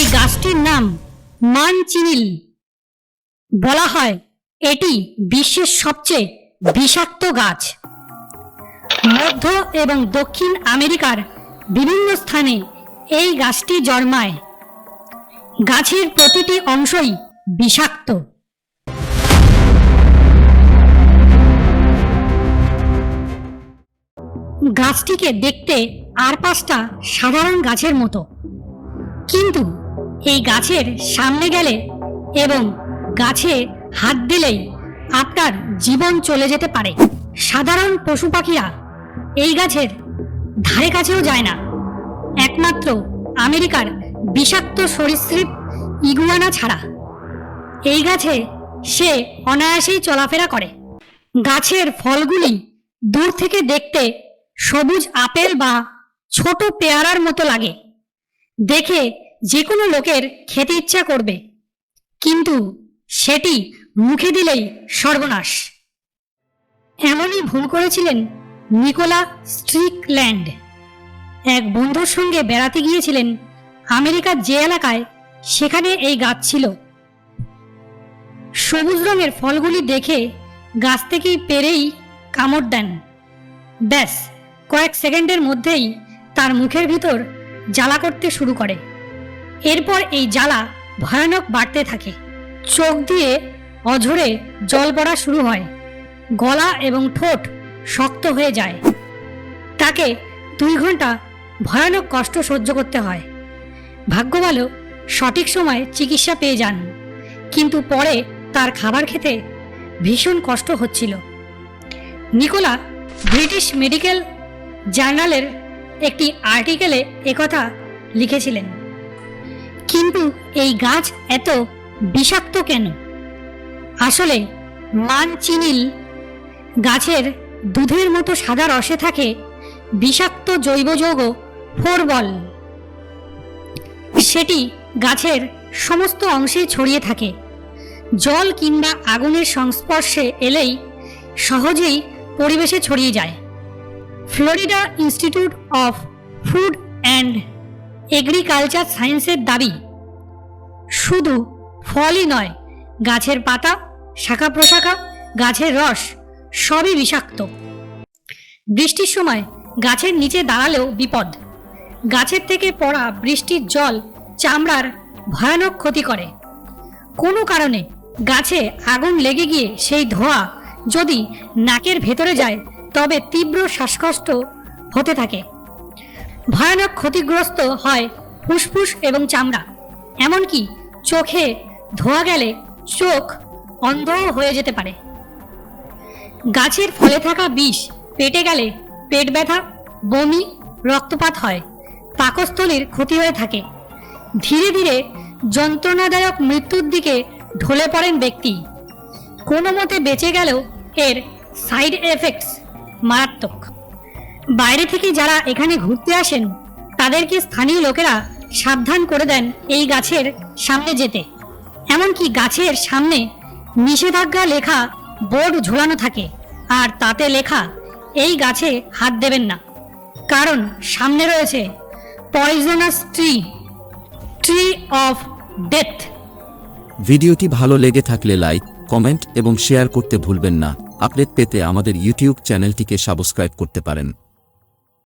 এই গাছটির নাম মানচিনিল বলা হয়। এটি বিশ্বের সবচেয়ে বিষাক্ত গাছ। মধ্য এবং দক্ষিণ আমেরিকার বিভিন্ন স্থানে এই গাছটি জন্মায়। গাছের প্রতিটি অংশই বিষাক্ত। গাছটিকে দেখতে আর পাঁচটা সাধারণ গাছের মতো। কিন্তু এই গাছের সামনে গেলে এবং গাছে হাত দিলেই আপনার জীবন চলে যেতে পারে। সাধারণ পশু পাখিরা এই গাছের ধারে কাছেও যায় না। একমাত্র আমেরিকার বিষাক্ত সরীসৃপ ইগুয়ানা ছাড়া। এই গাছে সে অনায়াসেই চলাফেরা করে। গাছের ফলগুলি দূর থেকে দেখতে সবুজ আপেল বা ছোট পেয়ারার মতো লাগে। দেখে যে কোনো লোকের খেতে ইচ্ছা করবে। কিন্তু সেটি মুখে দিলেই সর্বনাশ। এমনই ভুল করেছিলেন নিকোলা স্ট্রিকল্যান্ড। এক বন্ধুর সঙ্গে বেড়াতে গিয়েছিলেন আমেরিকার যে এলাকায় সেখানে এই গাছ ছিল। সবুজ রঙের ফলগুলি দেখে গাছ থেকেই পেরেই কামড় দেন। ব্যাস, কয়েক সেকেন্ডের মধ্যেই তার মুখের ভিতর জ্বালা করতে শুরু করে। এরপর এই জ্বালা ভয়ানক বাড়তে থাকে। চোখ দিয়ে অঝরে জল পড়া শুরু হয়। গলা এবং ঠোঁট শক্ত হয়ে যায়। তাকে দুই ঘণ্টা ভয়ানক কষ্ট সহ্য করতে হয়। ভাগ্য ভালো সঠিক সময় চিকিৎসা পেয়ে যান। কিন্তু পরে তার খাবার খেতে ভীষণ কষ্ট হচ্ছিল। নিকোলা ব্রিটিশ মেডিকেল জার্নালের একটি আর্টিকেলে একথা লিখেছিলেন। কিন্তু এই গাছ এত বিষাক্ত কেন? আসলে মানচিনিল গাছের দুধের মতো সাদা রসে থাকে বিষাক্ত জৈব যৌগ ফোরবল। সেটি গাছের সমস্ত অংশে ছড়িয়ে থাকে। জল কিংবা আগুনের সংস্পর্শে এলেই সহজেই পরিবেশে ছড়িয়ে যায়। Florida Institute of Food and Agriculture সায়েন্সের দাবি, শুধু ফলই নয়, গাছের পাতা, শাখা প্রশাখা, গাছের রস, সবই বিষাক্ত। বৃষ্টির সময় গাছের নিচে দাঁড়ালেও বিপদ। গাছের থেকে পড়া বৃষ্টির জল চামড়ার ভয়ানক ক্ষতি করে। কোনো কারণে গাছে আগুন লেগে গিয়ে সেই ধোঁয়া যদি নাকের ভেতরে যায় তবে তীব্র শ্বাসকষ্ট হতে থাকে। ভয়ানক ক্ষতিগ্রস্ত হয় ফুসফুস এবং চামড়া। এমনকি চোখে ধোয়া গেলে চোখ অন্ধ হয়ে যেতে পারে। গাছের ফলে থাকা বিষ পেটে গেলে পেট ব্যথা, বমি, রক্তপাত হয়। পাকস্থলীর ক্ষতি হয়ে থাকে। ধীরে ধীরে যন্ত্রণাদায়ক মৃত্যুর দিকে ঢলে পড়েন ব্যক্তি। কোনো মতে বেঁচে গেলেও এর সাইড এফেক্টস মারাত্মক। বাইরে থেকে যারা এখানে ঘুরতে আসেন, তাদেরকে স্থানীয় লোকেরা সাবধান করে দেন এই গাছের সামনে যেতে। এমনকি গাছের সামনে নিষেধাজ্ঞা লেখা বোর্ড ঝোলানো থাকে, আর তাতে লেখা, এই গাছে হাত দেবেন না। কারণ সামনে রয়েছে poisonous tree tree of death. ভিডিওটি ভালো লেগে থাকলে লাইক, কমেন্ট এবং শেয়ার করতে ভুলবেন না। আপডেট পেতে আমাদের ইউটিউব চ্যানেলটিকে সাবস্ক্রাইব করতে পারেন।